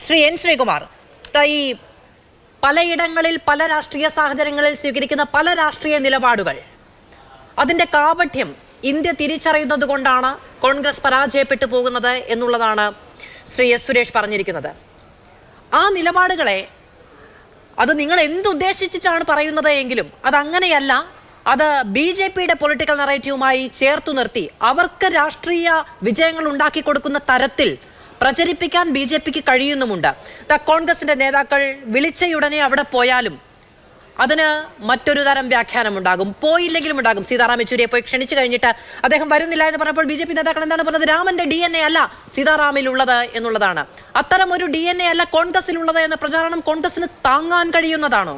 Shri N Sreekumar ഈ പലയിടങ്ങളിൽ പല രാഷ്ട്രീയ സാഹചര്യങ്ങളിൽ സ്വീകരിക്കുന്ന പല രാഷ്ട്രീയ നിലപാടുകൾ. അതിന്റെ കാപഠ്യം ഇന്ത്യ തിരിച്ചറിയുന്നത് കൊണ്ടാണ് കോൺഗ്രസ് പരാജയപ്പെട്ടു പോകുന്നത് എന്നുള്ളതാണ് ശ്രീ എസ് സുരേഷ് പറഞ്ഞിരിക്കുന്നത്. ആ നിലപാടുകളെ അത് നിങ്ങൾ എന്തുദ്ദേശിച്ചിട്ടാണ് പറയുന്നത് എങ്കിലും അത് അങ്ങനെയല്ല അത് ബി ജെ പിയുടെ പൊളിറ്റിക്കൽ നറേറ്റീവുമായി ചേർത്തു നിർത്തി അവർക്ക് രാഷ്ട്രീയ വിജയങ്ങൾ ഉണ്ടാക്കി കൊടുക്കുന്ന തരത്തിൽ പ്രചരിപ്പിക്കാൻ ബി ജെ പിക്ക് കഴിയുന്നുമുണ്ട്. കോൺഗ്രസിന്റെ നേതാക്കൾ വിളിച്ചയുടനെ അവിടെ പോയാലും അതിന് മറ്റൊരു തരം വ്യാഖ്യാനം ഉണ്ടാകും പോയില്ലെങ്കിലും ഉണ്ടാകും. സീതാറാം യെച്ചൂരിയെ പോയി ക്ഷണിച്ചു കഴിഞ്ഞിട്ട് അദ്ദേഹം വരുന്നില്ല എന്ന് പറഞ്ഞപ്പോൾ ബി ജെ പി നേതാക്കൾ എന്താണ് പറഞ്ഞത്? രാമന്റെ ഡി എൻ എ അല്ല സീതാറാമിലുള്ളത് എന്നുള്ളതാണ്. അത്തരം ഒരു ഡി എൻ എ അല്ല കോൺഗ്രസിലുള്ളത് എന്ന പ്രചാരണം കോൺഗ്രസിന് താങ്ങാൻ കഴിയുന്നതാണോ?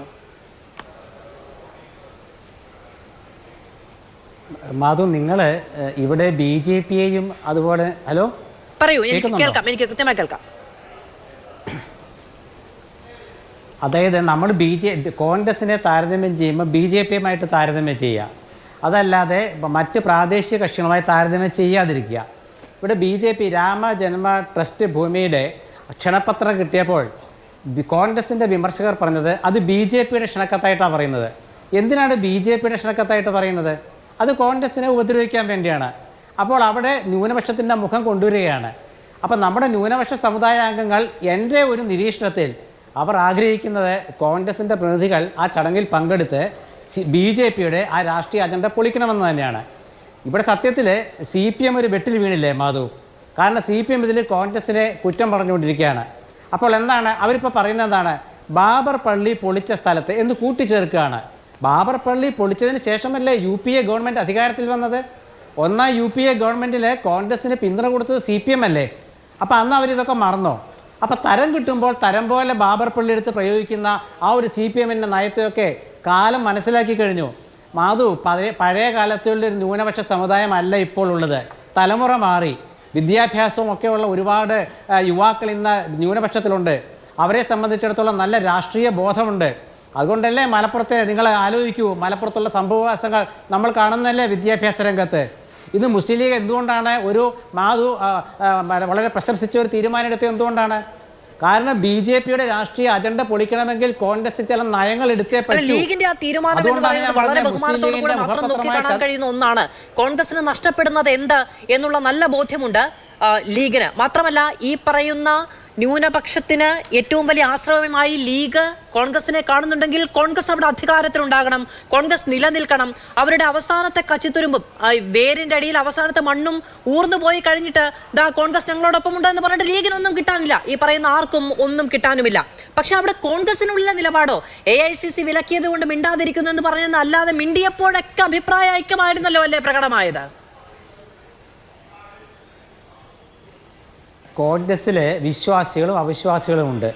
മാധു നിങ്ങൾ ഇവിടെ ബി ജെ പിയെയും അതുപോലെ ഹലോ? പറയൂ എനിക്ക് കേൾക്കാം എനിക്ക് കൃത്യമായി കേൾക്കാം. അതായത് നമ്മൾ ബി ജെ കോൺഗ്രസിനെ താരതമ്യം ചെയ്യുമ്പോൾ ബി ജെ പിയുമായിട്ട് താരതമ്യം ചെയ്യുക. അതല്ലാതെ മറ്റ് പ്രാദേശിക കക്ഷികളുമായി താരതമ്യം ചെയ്യാതിരിക്കുക. ഇവിടെ ബി ജെ പി രാമജന്മ ട്രസ്റ്റ് ഭൂമിയുടെ ക്ഷണപത്രം കിട്ടിയപ്പോൾ കോൺഗ്രസിന്റെ വിമർശകർ പറഞ്ഞത് അത് ബി ജെ പിയുടെ ക്ഷണക്കത്തായിട്ടാണ് പറയുന്നത്. എന്തിനാണ് ബി ജെ പിയുടെ ക്ഷണക്കത്തായിട്ട് പറയുന്നത്? അത് കോൺഗ്രസിനെ ഉപദ്രവിക്കാൻ വേണ്ടിയാണ്. അപ്പോൾ അവിടെ ന്യൂനപക്ഷത്തിന്റെ മുഖം കൊണ്ടുവരികയാണ്. അപ്പം നമ്മുടെ ന്യൂനപക്ഷ സമുദായ അംഗങ്ങൾ എന്റെ ഒരു നിരീക്ഷണത്തിൽ അവർ ആഗ്രഹിക്കുന്നത് കോൺഗ്രസിന്റെ പ്രതിനിധികൾ ആ ചടങ്ങിൽ പങ്കെടുത്ത് ബി ജെ പിയുടെ ആ രാഷ്ട്രീയ അജണ്ട പൊളിക്കണമെന്ന് തന്നെയാണ്. ഇവിടെ സത്യത്തിൽ സി പി എം ഒരു വെട്ടിൽ വീണില്ലേ മാധു? കാരണം സി പി എം ഇതിൽ കോൺഗ്രസിനെ കുറ്റം പറഞ്ഞുകൊണ്ടിരിക്കുകയാണ്. അപ്പോൾ എന്താണ് അവരിപ്പോൾ പറയുന്നത് എന്താണ്? ബാബർ പള്ളി പൊളിച്ച സ്ഥലത്ത് എന്ന് കൂട്ടിച്ചേർക്കുകയാണ്. ബാബർ പള്ളി പൊളിച്ചതിന് ശേഷമല്ലേ യു പി എ ഗവൺമെന്റ് അധികാരത്തിൽ വന്നത്? ഒന്നാം യു പി എ ഗവൺമെന്റിലെ കോൺഗ്രസിന് പിന്തുണ കൊടുത്തത് സി പി എം അല്ലേ? അപ്പോൾ അന്ന് അവരിതൊക്കെ മറന്നോ? അപ്പോൾ തരം കിട്ടുമ്പോൾ തരം പോലെ ബാബർ പള്ളി എടുത്ത് പ്രയോഗിക്കുന്ന ആ ഒരു സി പി എമ്മിന്റെ നയത്തെയൊക്കെ കാലം മനസ്സിലാക്കി കഴിഞ്ഞു. മാധു പഴയ പഴയ കാലത്തുള്ള ഒരു ന്യൂനപക്ഷ സമുദായമല്ല ഇപ്പോൾ ഉള്ളത്. തലമുറ മാറി. വിദ്യാഭ്യാസവും ഒക്കെയുള്ള ഒരുപാട് യുവാക്കൾ ഇന്ന് ന്യൂനപക്ഷത്തിലുണ്ട്. അവരെ സംബന്ധിച്ചിടത്തോളം നല്ല രാഷ്ട്രീയ ബോധമുണ്ട്. അതുകൊണ്ടല്ലേ മലപ്പുറത്തെ നിങ്ങൾ ആലോചിക്കൂ മലപ്പുറത്തുള്ള സംഭവവാസങ്ങൾ നമ്മൾ കാണുന്നതല്ലേ വിദ്യാഭ്യാസ രംഗത്ത്? ഇന്ന് മുസ്ലിം ലീഗ് എന്തുകൊണ്ടാണ് ഒരു മാധു വളരെ പ്രശംസിച്ച ഒരു തീരുമാനം എടുത്തത് എന്തുകൊണ്ടാണ്? കാരണം ബി ജെ പിയുടെ രാഷ്ട്രീയ അജണ്ട പൊളിക്കണമെങ്കിൽ കോൺഗ്രസ് ചില നയങ്ങൾ എടുത്തേ പറ്റൂ. കഴിയുന്ന ഒന്നാണ്. കോൺഗ്രസിന് നഷ്ടപ്പെടുന്നത് എന്ത്? എന്നുള്ള നല്ല ബോധ്യമുണ്ട് ലീഗിന്. മാത്രമല്ല ഈ പറയുന്ന ന്യൂനപക്ഷത്തിന് ഏറ്റവും വലിയ ആശ്രയമായി ലീഗ് കോൺഗ്രസിനെ കാണുന്നുണ്ടെങ്കിൽ കോൺഗ്രസ് അവിടെ അധികാരത്തിലുണ്ടാകണം. കോൺഗ്രസ് നിലനിൽക്കണം. അവരുടെ അവസാനത്തെ കച്ചിത്തുരുമ്പും വേരിന്റെ അടിയിൽ അവസാനത്തെ മണ്ണും ഊർന്നു പോയി കഴിഞ്ഞിട്ട് ദാ കോൺഗ്രസ് ഞങ്ങളോടൊപ്പം ഉണ്ടെന്ന് പറഞ്ഞിട്ട് ലീഗിനൊന്നും കിട്ടാനില്ല. ഈ പറയുന്ന ആർക്കും ഒന്നും കിട്ടാനുമില്ല. പക്ഷെ അവിടെ കോൺഗ്രസിനുള്ള നിലപാടോ എ ഐ സി സി വിലക്കിയത് കൊണ്ട് മിണ്ടാതിരിക്കുന്നു എന്ന് പറഞ്ഞെന്ന് അല്ലാതെ മിണ്ടിയപ്പോഴൊക്കെ അഭിപ്രായ ഐക്യമായിരുന്നല്ലോ അല്ലേ പ്രകടമായത്? കോൺഗ്രസ്സിലെ വിശ്വാസികളും അവിശ്വാസികളും ഉണ്ട്.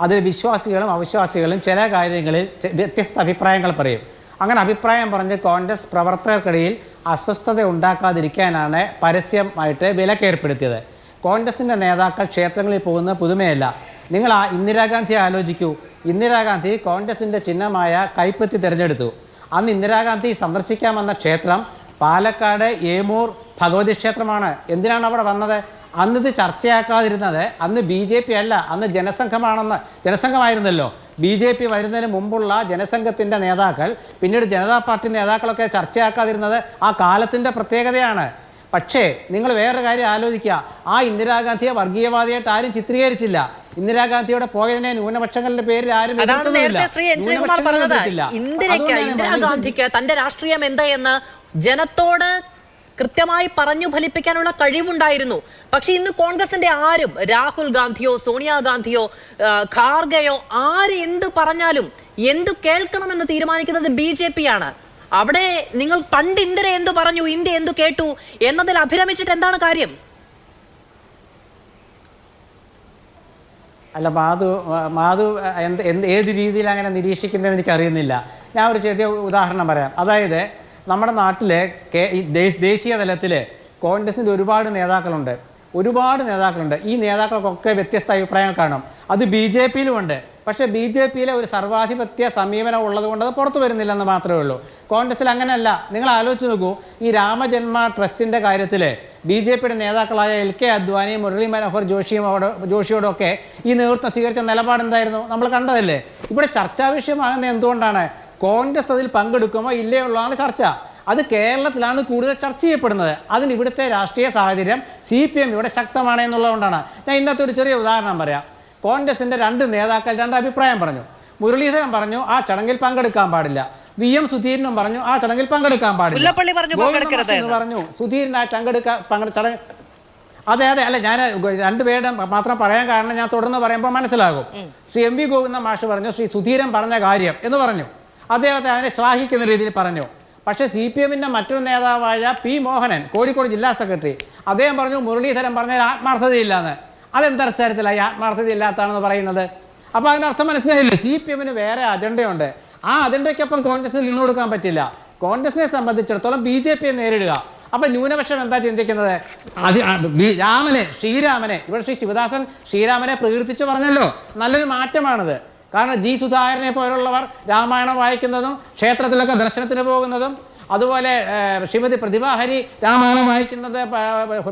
അതിൽ വിശ്വാസികളും അവിശ്വാസികളും ചില കാര്യങ്ങളിൽ വ്യത്യസ്ത അഭിപ്രായങ്ങൾ പറയും. അങ്ങനെ അഭിപ്രായം പറഞ്ഞ് കോൺഗ്രസ് പ്രവർത്തകർക്കിടയിൽ അസ്വസ്ഥത ഉണ്ടാക്കാതിരിക്കാനാണ് പരസ്യമായിട്ട് വിലക്കേർപ്പെടുത്തിയത്. കോൺഗ്രസിന്റെ നേതാക്കൾ ക്ഷേത്രങ്ങളിൽ പോകുന്ന പുതുമയല്ല. നിങ്ങൾ ആ ഇന്ദിരാഗാന്ധി ആലോചിക്കൂ. ഇന്ദിരാഗാന്ധി കോൺഗ്രസിന്റെ ചിഹ്നമായ കൈപ്പത്തി തിരഞ്ഞെടുത്തു. അന്ന് ഇന്ദിരാഗാന്ധി സന്ദർശിക്കാൻ വന്ന ക്ഷേത്രം പാലക്കാട് ഏമൂർ ഭഗവതി ക്ഷേത്രമാണ്. എന്തിനാണ് അവിടെ വന്നത്? അന്ന് ഇത് ചർച്ചയാക്കാതിരുന്നത് അന്ന് ബി ജെ പി അല്ല അന്ന് ജനസംഘമാണെന്ന് ജനസംഘമായിരുന്നല്ലോ. ബി ജെ പി വരുന്നതിന് മുമ്പുള്ള ജനസംഘത്തിന്റെ നേതാക്കൾ പിന്നീട് ജനതാ പാർട്ടി നേതാക്കളൊക്കെ ചർച്ചയാക്കാതിരുന്നത് ആ കാലത്തിന്റെ പ്രത്യേകതയാണ്. പക്ഷേ നിങ്ങൾ വേറെ കാര്യം ആലോചിക്കുക. ആ ഇന്ദിരാഗാന്ധിയെ വർഗീയവാദിയായിട്ട് ആരും ചിത്രീകരിച്ചില്ല. ഇന്ദിരാഗാന്ധിയുടെ പോയതിനെ ന്യൂനപക്ഷങ്ങളുടെ പേരിൽ ആരും ശ്രീ എൻ ശ്രീകുമാർ പറഞ്ഞത്. എതിർത്തില്ല. ഇന്ദിരയ്ക്ക് പറഞ്ഞത്. ഇന്ദിരാഗാന്ധിക്ക് തന്റെ രാഷ്ട്രീയം എന്താ എന്ന് ജനത്തോട് കൃത്യമായി പറഞ്ഞു ഫലിപ്പിക്കാനുള്ള കഴിവുണ്ടായിരുന്നു. പക്ഷെ ഇന്ന് കോൺഗ്രസിന്റെ ആരും രാഹുൽ ഗാന്ധിയോ സോണിയാഗാന്ധിയോ ഖാർഗെയോ ആര് എന്ത് പറഞ്ഞാലും എന്തു കേൾക്കണമെന്ന് തീരുമാനിക്കുന്നത് ബി ജെ പി ആണ് അവിടെ നിങ്ങൾ പണ്ട് ഇന്ദിര എന്തു പറഞ്ഞു ഇന്ത്യ എന്തു കേട്ടു എന്നതിൽ അഭിരമിച്ചിട്ട് എന്താണ് കാര്യം? അല്ല മാധു മാധു എന്ത് ഏത് രീതിയിൽ അങ്ങനെ നിരീക്ഷിക്കുന്നതെന്ന് എനിക്കറിയുന്നില്ല. ഞാൻ ഒരു ചെറിയ ഉദാഹരണം പറയാം. അതായത് നമ്മുടെ നാട്ടിലെ കേ ദേശീയ തലത്തിൽ കോൺഗ്രസിന്റെ ഒരുപാട് നേതാക്കളുണ്ട്. ഒരുപാട് നേതാക്കളുണ്ട്. ഈ നേതാക്കൾക്കൊക്കെ വ്യത്യസ്ത അഭിപ്രായങ്ങൾ കാണും. അത് ബി ജെ പിയിലുമുണ്ട് പക്ഷേ ബി ജെ പിയിലെ ഒരു സർവാധിപത്യ സമീപനം ഉള്ളതുകൊണ്ട് അത് പുറത്തു വരുന്നില്ലെന്ന് മാത്രമേ ഉള്ളൂ. കോൺഗ്രസിൽ അങ്ങനെയല്ല. നിങ്ങൾ ആലോചിച്ച് നോക്കൂ. ഈ രാമജന്മ ട്രസ്റ്റിന്റെ കാര്യത്തിൽ ബി ജെ പിയുടെ നേതാക്കളായ എൽ കെ അദ്വാനി മുരളി മനോഹർ ജോഷിയോട് ജോഷിയോടൊക്കെ ഈ നേതൃത്വം സ്വീകരിച്ച നിലപാട് എന്തായിരുന്നു നമ്മൾ കണ്ടതല്ലേ? ഇവിടെ ചർച്ചാ വിഷയമാകുന്നത് എന്തുകൊണ്ടാണ്? കോൺഗ്രസ് അതിൽ പങ്കെടുക്കുമോ ഇല്ലയോ ഉള്ളതാണ് ചർച്ച. അത് കേരളത്തിലാണ് കൂടുതൽ ചർച്ച ചെയ്യപ്പെടുന്നത്. അതിന് ഇവിടുത്തെ രാഷ്ട്രീയ സാഹചര്യം സി പി എം ഇവിടെ ശക്തമാണ് എന്നുള്ളതുകൊണ്ടാണ്. ഞാൻ ഇന്നത്തെ ഒരു ചെറിയ ഉദാഹരണം പറയാം. കോൺഗ്രസിന്റെ രണ്ട് നേതാക്കൾ രണ്ട് അഭിപ്രായം പറഞ്ഞു. മുരളീധരൻ പറഞ്ഞു ആ ചടങ്ങിൽ പങ്കെടുക്കാൻ പാടില്ല. വി എം സുധീരനും പറഞ്ഞു ആ ചടങ്ങിൽ പങ്കെടുക്കാൻ പാടില്ല. പറഞ്ഞു പങ്കെടുക്കരുത് എന്ന്. പറഞ്ഞു സുധീരൻ ആ ചങ്കെടുക്കാൻ ചടങ്ങ് അതെ അതെ അല്ല ഞാൻ രണ്ടുപേരുടെ മാത്രം പറയാൻ കാരണം ഞാൻ തുടർന്ന് പറയുമ്പോൾ മനസ്സിലാകും. ശ്രീ എം വി ഗോവിന്ദ മാഷ് പറഞ്ഞു ശ്രീ സുധീരൻ പറഞ്ഞ കാര്യം എന്ന് പറഞ്ഞു. അദ്ദേഹത്തെ അതിനെ ശ്ലാഘിക്കുന്ന രീതിയിൽ പറഞ്ഞു. പക്ഷേ സി പി എമ്മിന്റെ മറ്റൊരു നേതാവായ പി മോഹനൻ കോഴിക്കോട് ജില്ലാ സെക്രട്ടറി അദ്ദേഹം പറഞ്ഞു മുരളീധരൻ പറഞ്ഞതിൽ ആത്മാർത്ഥതയില്ലാന്ന്. ആത്മാർത്ഥത ഇല്ലാത്താണെന്ന് പറയുന്നത്? അപ്പോൾ അതിനർത്ഥം മനസ്സിലായില്ലേ? സി പി എമ്മിന് വേറെ അജണ്ടയുണ്ട്. ആ അജണ്ടയ്ക്കൊപ്പം കോൺഗ്രസിന് നിന്ന് കൊടുക്കാൻ പറ്റില്ല. കോൺഗ്രസിനെ സംബന്ധിച്ചിടത്തോളം ബി ജെ പിയെ നേരിടുക. അപ്പം ന്യൂനപക്ഷം എന്താ ചിന്തിക്കുന്നത്? അത് രാമനെ ശ്രീരാമനെ. ഇവിടെ ശ്രീ ശിവദാസൻ ശ്രീരാമനെ പ്രകീർത്തിച്ച് പറഞ്ഞല്ലോ. നല്ലൊരു മാറ്റമാണിത്. കാരണം ജി സുധാകരനെ പോലുള്ളവർ രാമായണം വായിക്കുന്നതും ക്ഷേത്രത്തിലൊക്കെ ദർശനത്തിന് പോകുന്നതും അതുപോലെ ശ്രീമതി പ്രതിഭാഹരി രാമായണം വായിക്കുന്നത്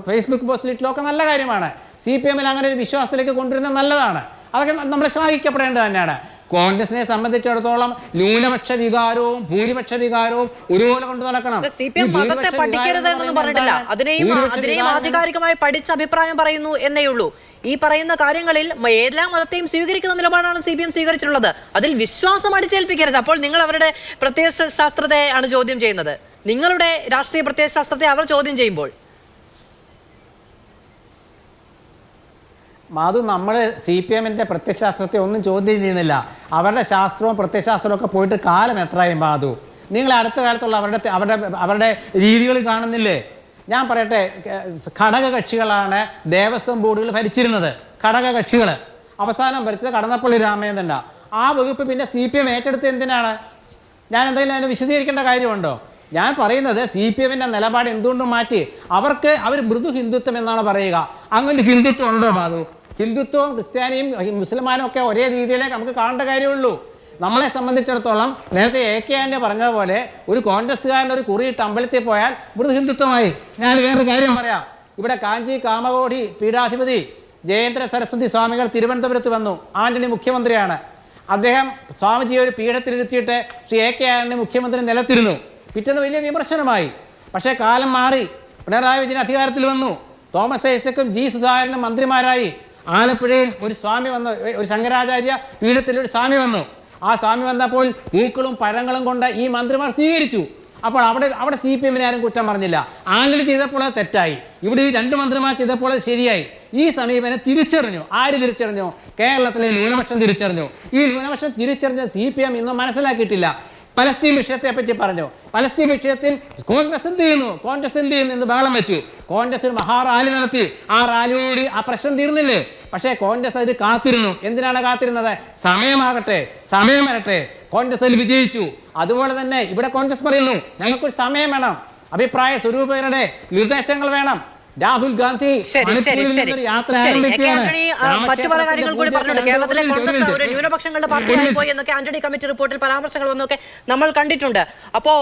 ഫേസ്ബുക്ക് പോസ്റ്റിലൊക്കെ നല്ല കാര്യമാണ്. സി പി എമ്മിൽ അങ്ങനെ ഒരു വിശ്വാസത്തിലേക്ക് കൊണ്ടുവരുന്നത് നല്ലതാണ്. അതൊക്കെ നമ്മൾ ശ്ലാഘിക്കപ്പെടേണ്ടത് തന്നെയാണ്. കോൺഗ്രസിനെ സംബന്ധിച്ചിടത്തോളം ന്യൂനപക്ഷ വികാരവും ഭൂരിപക്ഷ വികാരവും ഒരുപോലെ കൊണ്ട് നടക്കണം. സി പി എം മതത്തെ ഭൂരിപക്ഷ പഠിക്കരുത് വികാരം എന്നൊന്നും പറഞ്ഞിട്ടില്ല. അതിനെയും അതിനെയും ആധികാരികമായി പഠിച്ച അഭിപ്രായം പറയുന്നു എന്നേ ഉള്ളൂ. ഈ പറയുന്ന കാര്യങ്ങളിൽ എല്ലാ മതത്തെയും സ്വീകരിക്കുന്ന നിലപാടാണ് സി പി എം സ്വീകരിച്ചിട്ടുള്ളത്. അതിൽ വിശ്വാസം അടിച്ചേൽപ്പിക്കരുത്. അപ്പോൾ നിങ്ങൾ അവരുടെ പ്രത്യയശാസ്ത്രത്തെ ആണ് ചോദ്യം ചെയ്യുന്നത്. നിങ്ങളുടെ രാഷ്ട്രീയ പ്രത്യയശാസ്ത്രത്തെ അവർ ചോദ്യം ചെയ്യുമ്പോൾ. മാധു നമ്മൾ സി പി എമ്മിന്റെ പ്രത്യശാസ്ത്രത്തെ ഒന്നും ചോദ്യം ചെയ്യുന്നില്ല. അവരുടെ ശാസ്ത്രവും പ്രത്യശാസ്ത്രവും ഒക്കെ പോയിട്ട് കാലം എത്രയും മാധു? നിങ്ങൾ അടുത്ത കാലത്തുള്ള അവരുടെ അവരുടെ അവരുടെ രീതികൾ കാണുന്നില്ലേ? ഞാൻ പറയട്ടെ ഘടക കക്ഷികളാണ് ദേവസ്വം ബോർഡുകൾ ഭരിച്ചിരുന്നത്. ഘടക കക്ഷികൾ അവസാനം ഭരിച്ചത് കടന്നപ്പള്ളി രാമചന്ദ്രനാ ആ വകുപ്പ് പിന്നെ സി പി എം ഏറ്റെടുത്ത് എന്തിനാണ്? ഞാൻ എന്തെങ്കിലും അതിന് വിശദീകരിക്കേണ്ട കാര്യമുണ്ടോ? ഞാൻ പറയുന്നത് സി പി എമ്മിന്റെ നിലപാട് എന്തുകൊണ്ടും മാറ്റി. അവർക്ക് അവർ മൃദു ഹിന്ദുത്വം എന്നാണ് പറയുക. അങ്ങനെ ഹിന്ദുത്വം ഉണ്ടോ മാധു? ഹിന്ദുത്വവും ക്രിസ്ത്യാനിയും മുസ്ലിമാനും ഒക്കെ ഒരേ രീതിയിലേക്ക് നമുക്ക് കാണേണ്ട കാര്യമുള്ളൂ. നമ്മളെ സംബന്ധിച്ചിടത്തോളം നേരത്തെ എ കെ ആന്റെ പറഞ്ഞതുപോലെ ഒരു കോൺഗ്രസ്സുകാരൻ ഒരു കുറിയിട്ട് അമ്പലത്തിൽ പോയാൽ മൃദു ഹിന്ദുത്വമായി. ഞാൻ വേറൊരു കാര്യം പറയാം. ഇവിടെ കാഞ്ചി കാമകോടി പീഠാധിപതി ജയേന്ദ്ര സരസ്വതി സ്വാമികൾ തിരുവനന്തപുരത്ത് വന്നു. ആന്റണി മുഖ്യമന്ത്രിയാണ്. അദ്ദേഹം സ്വാമിജിയെ ഒരു പീഠത്തിലിരുത്തിയിട്ട് ശ്രീ എ കെ ആന്റണി മുഖ്യമന്ത്രി നിലത്തിരുന്നു. പിറ്റേന്ന് വലിയ വിമർശനമായി. പക്ഷേ കാലം മാറി. പിണറായി വിജയൻ അധികാരത്തിൽ വന്നു. തോമസ് ഐസക്കും ജി സുധാകരനും മന്ത്രിമാരായി. ആലപ്പുഴയിൽ ഒരു സ്വാമി വന്നു. ഒരു ശങ്കരാചാര്യ പീഠത്തിൽ ഒരു സ്വാമി വന്നു. ആ സ്വാമി വന്നപ്പോൾ പൂക്കളും പഴങ്ങളും കൊണ്ട് ഈ മന്ത്രിമാർ സ്വീകരിച്ചു. അപ്പോൾ അവിടെ അവിടെ സി പി എമ്മിനെ ആരും കുറ്റം പറഞ്ഞില്ല. ആന്റണി ചെയ്തപ്പോൾ തെറ്റായി. ഇവിടെ ഈ രണ്ട് മന്ത്രിമാർ ചെയ്തപ്പോൾ ശരിയായി. ഈ സമീപനം തിരിച്ചറിഞ്ഞു. ആര് തിരിച്ചറിഞ്ഞു? കേരളത്തിലെ ന്യൂനപക്ഷം തിരിച്ചറിഞ്ഞു. ഈ ന്യൂനപക്ഷം തിരിച്ചറിഞ്ഞ സി പി എം ഇന്നും മനസ്സിലാക്കിയിട്ടില്ല. പലസ്തീൻ വിഷയത്തെ പറ്റി പറഞ്ഞു. പലസ്തീൻ വിഷയത്തിൽ കോൺഗ്രസ് എന്ത് ചെയ്യുന്നു? കോൺഗ്രസ് എന്ത് ചെയ്യുന്നു എന്ന് ബഹളം വെച്ചു. കോൺഗ്രസ് ഒരു മഹാറാലി നടത്തി. ആ റാലിയോട് ആ പ്രശ്നം തീർന്നില്ലേ? പക്ഷേ കോൺഗ്രസ് അതിൽ കാത്തിരുന്നു. എന്തിനാണ് കാത്തിരുന്നത്? സമയമാകട്ടെ സമയം വരട്ടെ. കോൺഗ്രസ് അതിൽ വിജയിച്ചു. അതുപോലെ തന്നെ ഇവിടെ കോൺഗ്രസ് പറയുന്നു ഞങ്ങൾക്കൊരു സമയം വേണം. അഭിപ്രായ സ്വരൂപകരുടെ നിർദ്ദേശങ്ങൾ വേണം. രാഹുൽ ഗാന്ധി യാത്ര മറ്റു പല കാര്യങ്ങൾ കൂടി പറഞ്ഞിട്ടുണ്ട്. കേരളത്തിലെ കോൺഗ്രസ് ഒരു ന്യൂനപക്ഷങ്ങളുടെ പാർട്ടിയായി പോയി എന്നൊക്കെ ആന്റണി കമ്മിറ്റി റിപ്പോർട്ടിൽ പരാമർശങ്ങൾ വന്നൊക്കെ നമ്മൾ കണ്ടിട്ടുണ്ട്. അപ്പോ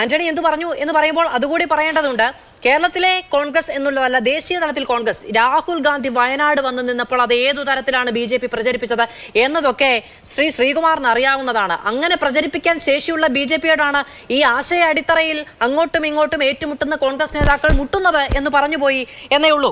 ആന്റണി എന്ത് പറഞ്ഞു എന്ന് പറയുമ്പോൾ അതുകൂടി പറയേണ്ടതുണ്ട്. കേരളത്തിലെ കോൺഗ്രസ് എന്നുള്ളതല്ല ദേശീയ തലത്തിൽ കോൺഗ്രസ്. രാഹുൽ ഗാന്ധി വയനാട് വന്നു നിന്നപ്പോൾ അത് ഏതു തരത്തിലാണ് ബി ജെ പി പ്രചരിപ്പിച്ചത് എന്നതൊക്കെ ശ്രീ ശ്രീകുമാറിന് അറിയാവുന്നതാണ്. അങ്ങനെ പ്രചരിപ്പിക്കാൻ ശേഷിയുള്ള ബി ജെ പിയോടാണ് ഈ ആശയ അടിത്തറയിൽ അങ്ങോട്ടും ഇങ്ങോട്ടും ഏറ്റുമുട്ടുന്ന കോൺഗ്രസ് നേതാക്കൾ മുട്ടുന്നത് എന്ന് പറഞ്ഞുപോയി എന്നേ ഉള്ളൂ.